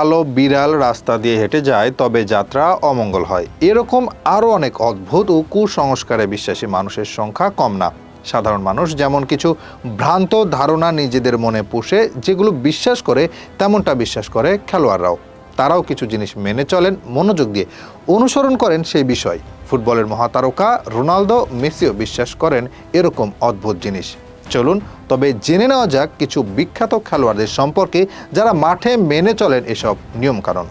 কালো বিড়াল রাস্তা দিয়ে হেঁটে যায়, তবে যাত্রা অমঙ্গল হয়। এরকম আরও অনেক অদ্ভুত ও কুসংস্কারে বিশ্বাসী মানুষের সংখ্যা কম না। সাধারণ মানুষ যেমন কিছু ভ্রান্ত ধারণা নিজেদের মনে পুষে, যেগুলো বিশ্বাস করে, তেমনটা বিশ্বাস করে খেলোয়াড়রাও। তারাও কিছু জিনিস মেনে চলেন, মনোযোগ দিয়ে অনুসরণ করেন সেই বিষয়। ফুটবলের মহাতারকা রোনালদো, মেসিও বিশ্বাস করেন, এরকম অদ্ভুত জিনিস। চলুন, তবে জেনে নেওয়া যাক কিছু বিখ্যাত খেলোয়াড়দের সম্পর্কে যারা মাঠে মেনে চলেন এসব নিয়মকানুন।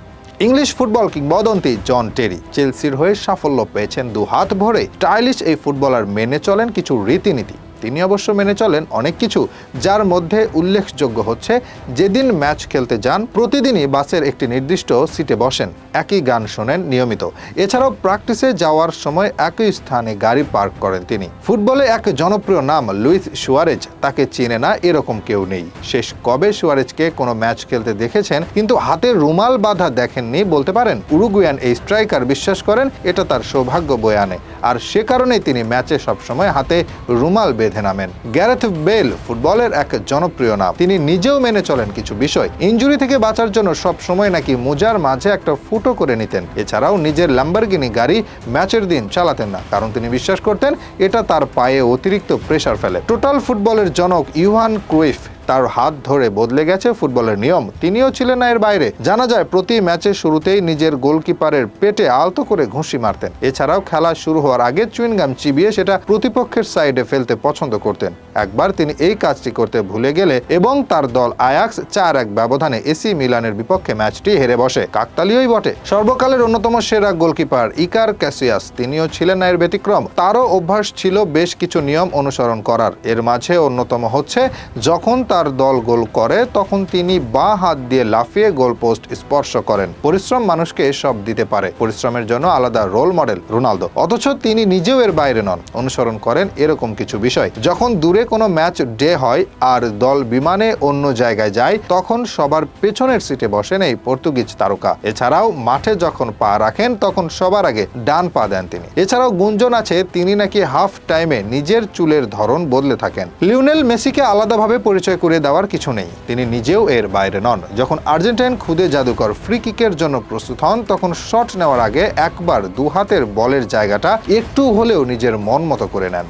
ইংলিশ ফুটবল কিংবদন্তি জন টেরি চেলসির হয়ে সাফল্য পেয়েছেন দু হাত ভরে। স্টাইলিশ এই ফুটবলার মেনে চলেন কিছু রীতিনীতি। তিনি অবশ্য মেনে চলেন অনেক কিছু, যার মধ্যে উল্লেখযোগ্য হচ্ছে, যেদিন ম্যাচ খেলতে যান, প্রতিদিনই বাসের একটি নির্দিষ্ট সিটে বসেন। একই গান শোনেন নিয়মিত। এছাড়াও প্র্যাকটিসে যাওয়ার সময় একই স্থানে গাড়ি পার্ক করেন তিনি। ফুটবলে এক জনপ্রিয় নাম লুইস সুয়ারেজ, তাকে চেনে না এরকম কেউ নেই। শেষ কবে সুয়ারেজকে কোনো ম্যাচ খেলতে দেখেছেন, কিন্তু হাতে রুমাল বাঁধা দেখেননি বলতে পারেন? উরুগুয়ান এই স্ট্রাইকার বিশ্বাস করেন, এটা তার সৌভাগ্য বয়ে আনে। আর সে কারণেই তিনি ম্যাচে সবসময় হাতে রুমাল বেঁধে নামেন। গ্যারেথ বেল ফুটবলের এক জনপ্রিয় নাম। তিনি নিজেও মেনে চলেন কিছু বিষয়। ইঞ্জুরি থেকে বাঁচার জন্য সব সময় নাকি মোজার মাঝে একটা ফুটো করে নিতেন। এছাড়াও নিজের ল্যাম্বারগিনি গাড়ি ম্যাচের দিন চালাতেন না। কারণ তিনি বিশ্বাস করতেন, এটা তার পায়ে অতিরিক্ত প্রেশার ফেলে। টোটাল ফুটবলের জনক ইউহান ক্রুইফ তার হাত ধরে বদলে গেছে ফুটবলের নিয়ম। তিনিও ছিলেন না এর বাইরে। জানা যায়, প্রতি ম্যাচের শুরুতেই নিজের গোলকিপারের পেটে আলতো করে ঘুষি মারতেন। এছাড়াও খেলা শুরু হওয়ার আগে চুইনগাম চিবিয়ে সেটা প্রতিপক্ষের সাইডে ফেলতে পছন্দ করতেন। একবার তিনি এই কাজটি করতে ভুলে গেলে এবং তার দল আয়াক্স চার এক ব্যবধানে এসি মিলানের বিপক্ষে ম্যাচটি হেরে বসে। কাকতালীয়ই বটে। সর্বকালের অন্যতম সেরা গোলকিপার ইকার ক্যাসিয়াস, তিনিও ছিলেন না এর ব্যতিক্রম। তারও অভ্যাস ছিল বেশ কিছু নিয়ম অনুসরণ করার। এর মাঝে অন্যতম হচ্ছে, যখন তার দল গোল করে, তখন তিনি বাঁ হাত দিয়ে লাফিয়ে গোল পোস্ট স্পর্শ করেন। পরিশ্রম মানুষকে সব দিতে পারে। পরিশ্রমের জন্য আলাদা রোল মডেল রোনালদো। অথচ তিনি নিজেও এর বাইরে নন। অনুসরণ করেন এরকম কিছু বিষয়। যখন দূরে কোনো ম্যাচ ডে হয় আর দল বিমানে অন্য জায়গায় যায়, তখন সবার পেছনের সিটে বসেন এই পর্তুগিজ তারকা। এছাড়াও মাঠে যখন পা রাখেন, তখন সবার আগে ডান পা দেন তিনি। এছাড়াও গুঞ্জন আছে, তিনি নাকি হাফ টাইমে নিজের চুলের ধরন বদলে থাকেন। লিওনেল মেসিকে আলাদাভাবে পরিচয় করে দেওয়ার কিছু নেই। তিনি নিজেও এর বাইরে নন। যখন আর্জেন্টাইন খুদে জাদুকর ফ্রি কিকের জন্য প্রস্তুত হন, তখন শট নেওয়ার আগে একবার দুহাতের বলের জায়গাটা একটু হলেও নিজের মন মতো করে নেন।